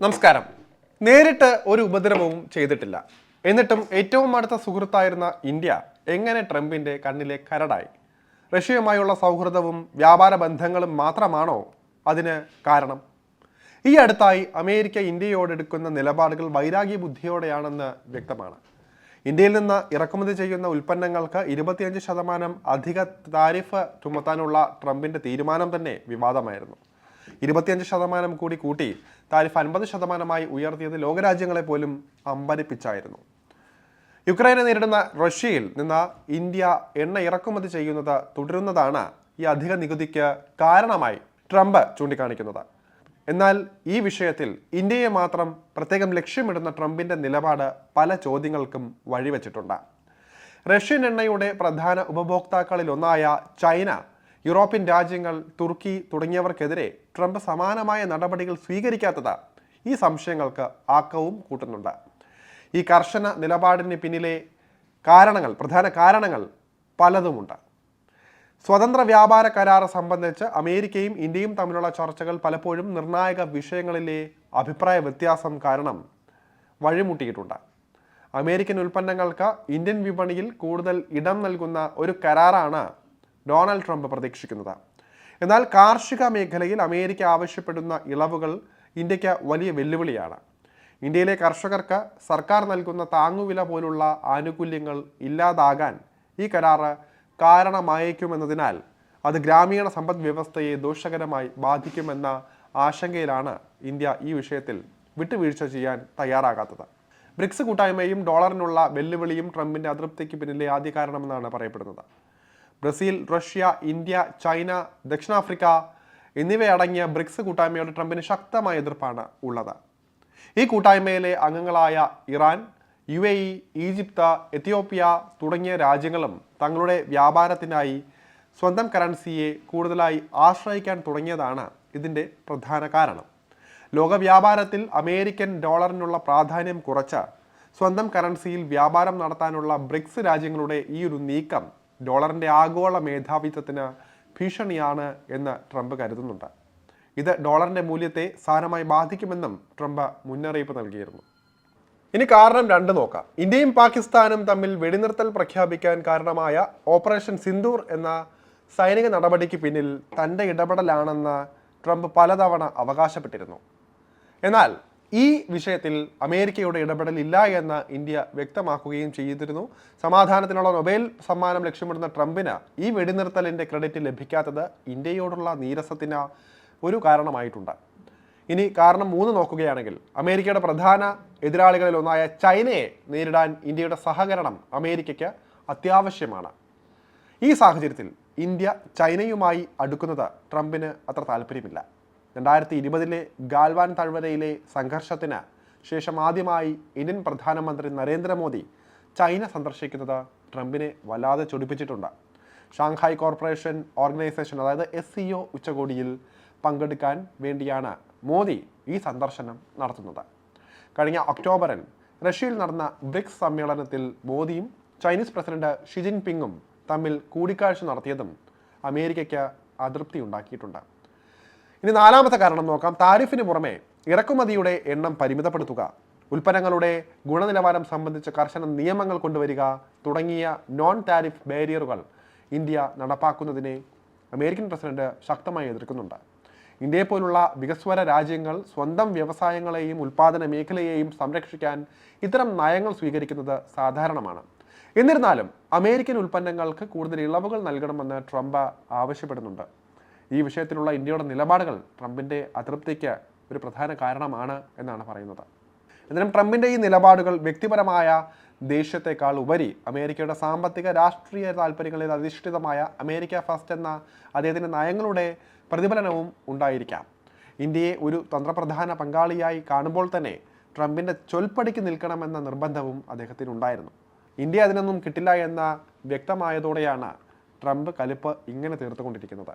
നമസ്കാരം. നേരിട്ട് ഒരു ഉപദ്രവവും ചെയ്തിട്ടില്ല. എന്നിട്ടും ഏറ്റവും അടുത്ത സുഹൃത്തായിരുന്ന ഇന്ത്യ എങ്ങനെ ട്രംപിന്റെ കണ്ണിലെ കരടായി? റഷ്യയുമായുള്ള സൗഹൃദവും വ്യാപാര ബന്ധങ്ങളും മാത്രമാണോ അതിന് കാരണം? ഈ അടുത്തായി അമേരിക്ക ഇന്ത്യയോടെടുക്കുന്ന നിലപാടുകൾ വൈരാഗ്യ ബുദ്ധിയോടെയാണെന്ന് വ്യക്തമാണ്. ഇന്ത്യയിൽ നിന്ന് ഇറക്കുമതി ചെയ്യുന്ന ഉൽപ്പന്നങ്ങൾക്ക് ഇരുപത്തിയഞ്ച് ശതമാനം അധിക താരിഫ് ചുമത്താനുള്ള ട്രംപിന്റെ തീരുമാനം തന്നെ വിവാദമായിരുന്നു. ഇരുപത്തിയഞ്ച് ശതമാനം കൂടി കൂട്ടി താരിഫ് അൻപത് ശതമാനമായി ഉയർത്തിയത് ലോകരാജ്യങ്ങളെ പോലും അമ്പരിപ്പിച്ചായിരുന്നു. യുക്രൈനെ നേരിടുന്ന റഷ്യയിൽ നിന്ന് ഇന്ത്യ എണ്ണ ഇറക്കുമതി ചെയ്യുന്നത് തുടരുന്നതാണ് ഈ അധിക നികുതിക്ക് കാരണമായി ട്രംപ് ചൂണ്ടിക്കാണിക്കുന്നത്. എന്നാൽ ഈ വിഷയത്തിൽ ഇന്ത്യയെ മാത്രം പ്രത്യേകം ലക്ഷ്യമിടുന്ന ട്രംപിന്റെ നിലപാട് പല ചോദ്യങ്ങൾക്കും വഴിവെച്ചിട്ടുണ്ട്. റഷ്യൻ എണ്ണയുടെ പ്രധാന ഉപഭോക്താക്കളിലൊന്നായ ചൈന യൂറോപ്യൻ രാജ്യങ്ങൾ തുർക്കി തുടങ്ങിയവർക്കെതിരെ ട്രംപ് സമാനമായ നടപടികൾ സ്വീകരിക്കാത്തത് ഈ സംശയങ്ങൾക്ക് ആക്കവും കൂട്ടുന്നുണ്ട്. ഈ കർശന നിലപാടിന് പിന്നിലെ കാരണങ്ങൾ പ്രധാന കാരണങ്ങൾ പലതുമുണ്ട്. സ്വതന്ത്ര വ്യാപാര കരാർ സംബന്ധിച്ച് അമേരിക്കയും ഇന്ത്യയും തമ്മിലുള്ള ചർച്ചകൾ പലപ്പോഴും നിർണായക വിഷയങ്ങളിലെ അഭിപ്രായ വ്യത്യാസം കാരണം വഴിമുട്ടിയിട്ടുണ്ട്. അമേരിക്കൻ ഉൽപ്പന്നങ്ങൾക്ക് ഇന്ത്യൻ വിപണിയിൽ കൂടുതൽ ഇടം നൽകുന്ന ഒരു കരാറാണ് ഡൊണാൾഡ് ട്രംപ് പ്രതീക്ഷിക്കുന്നത്. എന്നാൽ കാർഷിക മേഖലയിൽ അമേരിക്ക ആവശ്യപ്പെടുന്ന ഇളവുകൾ ഇന്ത്യയ്ക്ക് വലിയ വെല്ലുവിളിയാണ്. ഇന്ത്യയിലെ കർഷകർക്ക് സർക്കാർ നൽകുന്ന താങ്ങുവില പോലുള്ള ആനുകൂല്യങ്ങൾ ഇല്ലാതാകാൻ ഈ കരാറ് കാരണമായേക്കുമെന്നതിനാൽ അത് ഗ്രാമീണ സമ്പദ് വ്യവസ്ഥയെ ദോഷകരമായി ബാധിക്കുമെന്ന ആശങ്കയിലാണ് ഇന്ത്യ ഈ വിഷയത്തിൽ വിട്ടുവീഴ്ച ചെയ്യാൻ തയ്യാറാകാത്തത്. ബ്രിക്സ് കൂട്ടായ്മയും ഡോളറിനുള്ള വെല്ലുവിളിയും ട്രംപിന്റെ അതൃപ്തിക്ക് പിന്നിലെ ആദ്യ കാരണമെന്നാണ് പറയപ്പെടുന്നത്. ബ്രസീൽ റഷ്യ ഇന്ത്യ ചൈന ദക്ഷിണാഫ്രിക്ക എന്നിവയടങ്ങിയ ബ്രിക്സ് കൂട്ടായ്മയോട് ട്രംപിന് ശക്തമായ എതിർപ്പാണ് ഉള്ളത്. ഈ കൂട്ടായ്മയിലെ അംഗങ്ങളായ Iran U A E Egypt Ethiopia തുടങ്ങിയ രാജ്യങ്ങളും തങ്ങളുടെ വ്യാപാരത്തിനായി സ്വന്തം കറൻസിയെ കൂടുതലായി ആശ്രയിക്കാൻ തുടങ്ങിയതാണ് ഇതിന്റെ പ്രധാന കാരണം. ലോക വ്യാപാരത്തിൽ അമേരിക്കൻ ഡോളറിനുള്ള പ്രാധാന്യം കുറച്ച് സ്വന്തം കറൻസിയിൽ വ്യാപാരം നടത്താനുള്ള ബ്രിക്സ് രാജ്യങ്ങളുടെ ഈ ഒരു നീക്കം ഡോളറിന്റെ ആഗോള മേധാവിത്വത്തിന് ഭീഷണിയാണ് എന്ന് ട്രംപ് കരുതുന്നുണ്ട്. ഇത് ഡോളറിന്റെ മൂല്യത്തെ സാരമായി ബാധിക്കുമെന്നും ട്രംപ് മുന്നറിയിപ്പ് നൽകിയിരുന്നു. ഇനി കാരണം രണ്ട് നോക്കാം. ഇന്ത്യയും പാകിസ്ഥാനും തമ്മിൽ വെടിനിർത്തൽ പ്രഖ്യാപിക്കാൻ കാരണമായ ഓപ്പറേഷൻ സിന്ദൂർ എന്ന സൈനിക നടപടിക്ക് പിന്നിൽ തന്റെ ഇടപെടലാണെന്ന് ട്രംപ് പലതവണ അവകാശപ്പെട്ടിരുന്നു. എന്നാൽ ഈ വിഷയത്തിൽ അമേരിക്കയുടെ ഇടപെടൽ ഇല്ല എന്ന് ഇന്ത്യ വ്യക്തമാക്കുകയും ചെയ്തിരുന്നു. സമാധാനത്തിനുള്ള നൊബേൽ സമ്മാനം ലക്ഷ്യമിടുന്ന ട്രംപിന് ഈ വെടിനിർത്തലിന്റെ ക്രെഡിറ്റ് ലഭിക്കാത്തത് ഇന്ത്യയോടുള്ള നീരസത്തിന് ഒരു കാരണമായിട്ടുണ്ട്. ഇനി കാരണം മൂന്ന് നോക്കുകയാണെങ്കിൽ അമേരിക്കയുടെ പ്രധാന എതിരാളികളിൽ ഒന്നായ ചൈനയെ നേരിടാൻ ഇന്ത്യയുടെ സഹകരണം അമേരിക്കയ്ക്ക് അത്യാവശ്യമാണ്. ഈ സാഹചര്യത്തിൽ ഇന്ത്യ ചൈനയുമായി അടുക്കുന്നത് ട്രംപിന് അത്ര താല്പര്യമില്ല. രണ്ടായിരത്തി ഇരുപതിലെ ഗാൽവാൻ താഴ്വരയിലെ സംഘർഷത്തിന് ശേഷം ആദ്യമായി ഇന്ത്യൻ പ്രധാനമന്ത്രി നരേന്ദ്രമോദി ചൈന സന്ദർശിക്കുന്നത് ട്രംപിനെ വല്ലാതെ ചൊടിപ്പിച്ചിട്ടുണ്ട്. ഷാങ്ഹായ് കോർപ്പറേഷൻ ഓർഗനൈസേഷൻ അതായത് എസ് സി ഒ ഉച്ചകോടിയിൽ പങ്കെടുക്കാൻ വേണ്ടിയാണ് മോദി ഈ സന്ദർശനം നടത്തുന്നത്. കഴിഞ്ഞ ഒക്ടോബറിൽ റഷ്യയിൽ നടന്ന ബ്രിക്സ് സമ്മേളനത്തിൽ മോദിയും ചൈനീസ് പ്രസിഡന്റ് ഷിജിൻ ജിൻപിങ്ങും തമ്മിൽ കൂടിക്കാഴ്ച നടത്തിയതും അമേരിക്കയ്ക്ക് അതൃപ്തി ഉണ്ടാക്കിയിട്ടുണ്ട് ഇനി നാലാമത്തെ കാരണം നോക്കാം. താരിഫിന് പുറമെ ഇറക്കുമതിയുടെ എണ്ണം പരിമിതപ്പെടുത്തുക. ഉൽപ്പന്നങ്ങളുടെ ഗുണനിലവാരം സംബന്ധിച്ച കർശന നിയമങ്ങൾ കൊണ്ടുവരിക തുടങ്ങിയ നോൺ താരിഫ് ബാരിയറുകൾ ഇന്ത്യ നടപ്പാക്കുന്നതിനെ അമേരിക്കൻ പ്രസിഡന്റ് ശക്തമായി എതിർക്കുന്നുണ്ട്. ഇന്ത്യയെപ്പോലുള്ള വികസ്വര രാജ്യങ്ങൾ സ്വന്തം വ്യവസായങ്ങളെയും ഉൽപ്പാദന മേഖലയെയും സംരക്ഷിക്കാൻ ഇത്തരം നയങ്ങൾ സ്വീകരിക്കുന്നത് സാധാരണമാണ്. എന്നിരുന്നാലും അമേരിക്കൻ ഉൽപ്പന്നങ്ങൾക്ക് കൂടുതൽ ഇളവുകൾ നൽകണമെന്ന് ട്രംപ് ആവശ്യപ്പെടുന്നുണ്ട്. ഈ വിഷയത്തിലുള്ള ഇന്ത്യയുടെ നിലപാടുകൾ ട്രംപിന്റെ അതൃപ്തിക്ക് ഒരു പ്രധാന കാരണമാണ് എന്നാണ് പറയുന്നത്. എന്നാലും ട്രംപിന്റെ ഈ നിലപാടുകൾ വ്യക്തിപരമായ ദേഷ്യത്തെക്കാൾ ഉപരി അമേരിക്കയുടെ സാമ്പത്തിക രാഷ്ട്രീയ താല്പര്യങ്ങളിൽ അധിഷ്ഠിതമായ അമേരിക്ക ഫസ്റ്റ് എന്ന അദ്ദേഹത്തിന്റെ നയങ്ങളുടെ പ്രതിഫലനവും ഉണ്ടായിരിക്കാം. ഇന്ത്യയെ ഒരു തന്ത്രപ്രധാന പങ്കാളിയായി കാണുമ്പോൾ തന്നെ ട്രംപിന്റെ ചൊൽപ്പടിക്ക് നിൽക്കണമെന്ന നിർബന്ധവും അദ്ദേഹത്തിനുണ്ടായിരുന്നു ഇന്ത്യ അതിനൊന്നും കിട്ടില്ല എന്ന വ്യക്തമായതോടെയാണ് ട്രംപ് കലിപ്പ് ഇങ്ങനെ തീർത്തുകൊണ്ടിരിക്കുന്നത്.